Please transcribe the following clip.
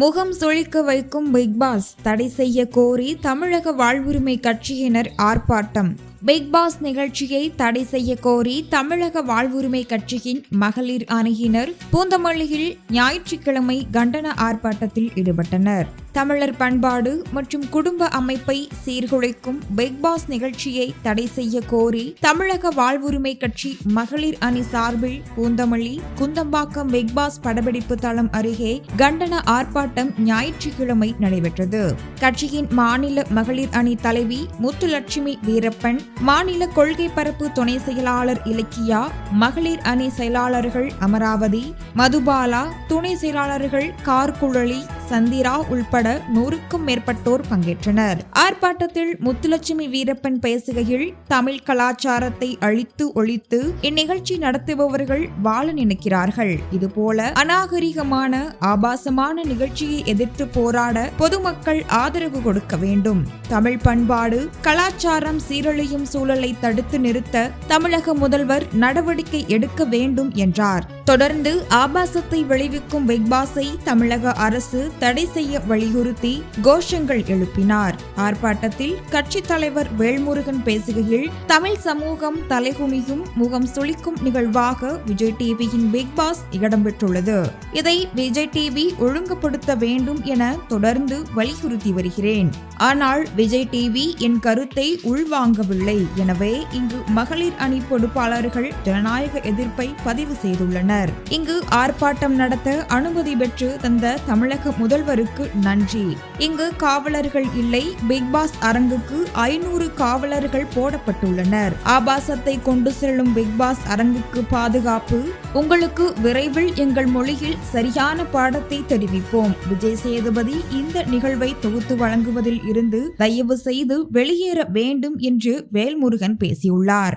முகம் சுளிக்க வைக்கும் big pass தடை செய்ய கோரி தமிழக வாழ்வுரிமை கட்சியினர் ஆர்ப்பாட்டம். பிக் பாஸ் நிகழ்ச்சியை தடை செய்ய கோரி தமிழக வாழ்வுரிமை கட்சியின் மகளிர் அணியினர் பூந்தமல்லியில் ஞாயிற்றுக்கிழமை கண்டன ஆர்ப்பாட்டத்தில் ஈடுபட்டனர். தமிழர் பண்பாடு மற்றும் குடும்ப அமைப்பை சீர்குலைக்கும் பிக் பாஸ் நிகழ்ச்சியை தடை செய்ய கோரி தமிழக வாழ்வுரிமை கட்சி மகளிர் அணி சார்பில் பூந்தமல்லி குந்தம்பாக்கம் பிக் பாஸ் படப்பிடிப்பு தளம் அருகே கண்டன ஆர்ப்பாட்டம் ஞாயிற்றுக்கிழமை நடைபெற்றது. கட்சியின் மாநில மகளிர் அணி தலைவி முத்துலட்சுமி வீரப்பன் மாநில கொள்கை பரப்பு துணை செயலாளர் இலக்கியா மகளிர் அணி செயலாளர்கள் அமராவதி மதுபாலா துணை செயலாளர்கள் கார்குழலி சந்திரா உள்பட நூறுக்கும் மேற்பட்டோர் பங்கேற்றனர். ஆர்ப்பாட்டத்தில் முத்துலட்சுமி வீரப்பன் பேசுகையில் தமிழ் கலாச்சாரத்தை அழித்து ஒழித்து இந்நிகழ்ச்சி நடத்துபவர்கள் வாழ நினைக்கிறார்கள். இதுபோல அநாகரிகமான ஆபாசமான நிகழ்ச்சியை எதிர்த்து போராட பொதுமக்கள் ஆதரவு கொடுக்க வேண்டும். தமிழ் பண்பாடு கலாச்சாரம் சீரழியும் சூழலை தடுத்து நிறுத்த தமிழக முதல்வர் நடவடிக்கை எடுக்க வேண்டும் என்றார். தொடர்ந்து ஆபாசத்தை விளைவிக்கும் பிக் பாஸை தமிழக அரசு தடை செய்ய வலியுறுத்தி கோஷங்கள் எழுப்பினார். ஆர்ப்பாட்டத்தில் கட்சித் தலைவர் வேல்முருகன் பேசுகையில் தமிழ் சமூகம் தலைகுனியும் முகம் சுளிக்கும் நிகழ்வாக விஜய் டிவியின் பிக் பாஸ் இடம்பெற்றுள்ளது இதை விஜய் டிவி ஒழுங்குபடுத்த வேண்டும் என தொடர்ந்து வலியுறுத்தி வருகிறேன். ஆனால் விஜய் டிவி என் கருத்தை உள்வாங்கவில்லை. எனவே இங்கு மகளிர் அணி பொறுப்பாளர்கள் ஜனநாயக எதிர்ப்பை பதிவு செய்துள்ளனர். இங்கு ஆர்ப்பாட்டம் நடத்த அனுமதி பெற்று தந்த தமிழக முதல்வருக்கு நன்றி. இங்கு காவலர்கள் இல்லை பிக் பாஸ் அரங்குக்கு ஐநூறு காவலர்கள் போடப்பட்டுள்ளனர். ஆபாசத்தை கொண்டு செல்லும் பிக் பாஸ் அரங்குக்கு பாதுகாப்பு உங்களுக்கு விரைவில் எங்கள் மொழியில் சரியான பாடத்தை தெரிவிப்போம். விஜய் சேதுபதி இந்த நிகழ்வை தொகுத்து வழங்குவதில் இருந்து தயவு செய்து வெளியேற வேண்டும் என்று வேல்முருகன் பேசியுள்ளார்.